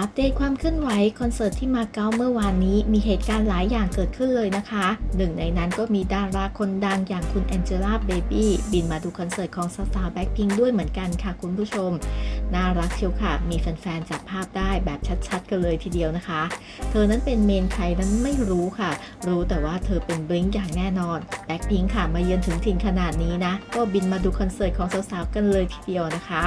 อัปเดตความเคลื่อนไหวคอนเสิร์ตที่มาเก๊าเมื่อวานนี้มีเหตุการณ์หลายอย่างเกิดขึ้นเลยนะคะ หนึ่งในนั้นก็มีดาราคนดังอย่างคุณแองเจล่าเบบี้บินมาดูคอนเสิร์ตของสตาร์แบ็คพิงด้วยเหมือนกันค่ะคุณผู้ชม น่ารักเชียวค่ะ มีแฟนๆจับภาพได้แบบชัดๆ กันเลยทีเดียวนะคะ เธอนั้นเป็นเมนใครนั้นไม่รู้ค่ะ รู้แต่ว่าเธอเป็นบลิงอย่างแน่นอนแบ็คพิงค่ะมาเยือนถึงถิ่นขนาดนี้นะก็บินมาดูคอนเสิร์ตของสาวๆกันเลยทีเดียวนะคะ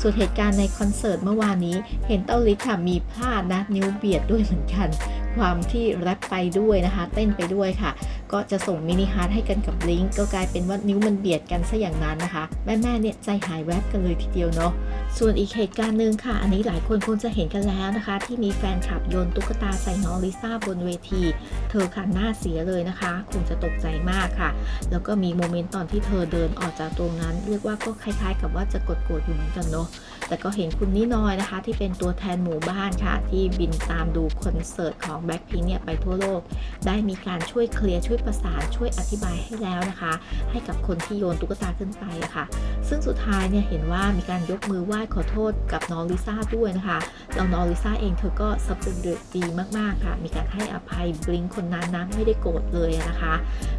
ส่วนเหตุการณ์ในคอนเสิร์ตเมื่อวานนี้ เห็นเต้าลิศค่ะมีพลาดนะนิ้วเบียดด้วยเหมือนกัน ความที่แรปไปด้วยนะคะ เต้นไปด้วยค่ะ ก็จะส่งมินิฮาร์ดให้กันกับลิงก์ก็กลายเป็นว่านิ้วมันเบียดกันซะอย่างนั้นนะคะ แม่ๆเนี่ยใจหายแวบกันเลยทีเดียวเนาะ ส่วนอีกเหตุการณ์หนึ่งค่ะ อันนี้หลายคนคงจะเห็นกันแล้วนะคะ ที่มีแฟนคลับโยนตุ๊กตาใส่น้องลิซ่าบนเวที เธอค่ะหน้าเสียเลยนะคะ คงจะตกใจมากค่ะ แล้วก็มีโมเมนต์ตอนที่เธอเดินออกจากตรงนั้น เรียกว่าก็คล้ายๆ กับว่าจะกดโกรธอยู่เหมือนกันเนาะแต่ก็เห็นคุณนิน้อยนะคะ ที่เป็นตัวแทนหมู่บ้านค่ะ ที่บินตามดูคอนเสิร์ตของ Blackpink เนี่ยไปทั่วโลก ได้มีการช่วยเคลียร์ช่วยประสานช่วยอธิบายให้แล้วนะคะ ให้กับคนที่โยนตุ๊กตาขึ้นไปอะค่ะ ซึ่งสุดท้ายเนี่ยเห็นว่ามีการยกมือไหว้ขอโทษกับน้องลิซ่าด้วยนะคะแล้วน้องลิซ่าเองเธอก็สปิริตดีมากๆค่ะ มีการให้อภัยบลิงคนนั้นนะไม่ได้โกรธเลยนะคะ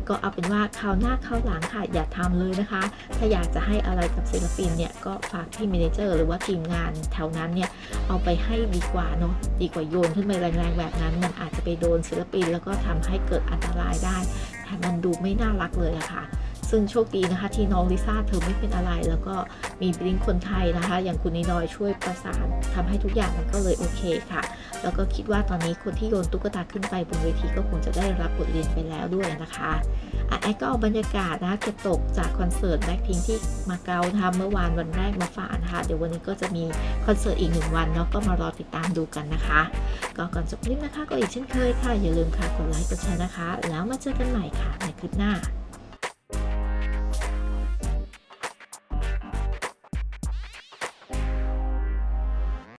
ก็เอาเป็นว่าคราวหน้าคราวหลังค่ะอย่าทำเลยนะคะ ถ้าอยากจะให้อะไรกับศิลปินเนี่ยก็ฝากที่เมเนเจอร์หรือว่าทีมงานแถวนั้นเนี่ยเอาไปให้ดีกว่าเนาะดีกว่าโยนขึ้นไปแรงๆแบบนั้น มันอาจจะไปโดนศิลปิน แล้วก็ทำให้เกิดอันตรายได้แถมมันดูไม่น่ารักเลยอะค่ะ ซึ่งโชคดีนะคะที่น้องลิซ่าเธอไม่เป็นอะไร แล้วก็มีบลิงคนไทยนะคะ อย่างคุณนิดอยช่วยประสานทำให้ทุกอย่างมันก็เลยโอเคค่ะ แล้วก็คิดว่าตอนนี้คนที่โยนตุ๊กตาขึ้นไปบนเวทีก็คงจะได้รับบทเรียนไปแล้วด้วยนะคะอะแอดก็เอาบรรยากาศนะคะเก็บตกจากคอนเสิร์ตแบ็คพิงที่มาเก๊านะคะเมื่อวานวันแรกมาฝากนะคะเดี๋ยววันนี้ก็จะมีคอนเสิร์ตอีกหนึ่งวันเนาะก็มารอติดตามดูกันนะคะ ก็ก่อนจบคลิปนะคะก็อีกเช่นเคยค่ะอย่าลืมค่ะกดไลค์กดแชร์นะคะ แล้วมาเจอกันใหม่ค่ะในคลิปหน้า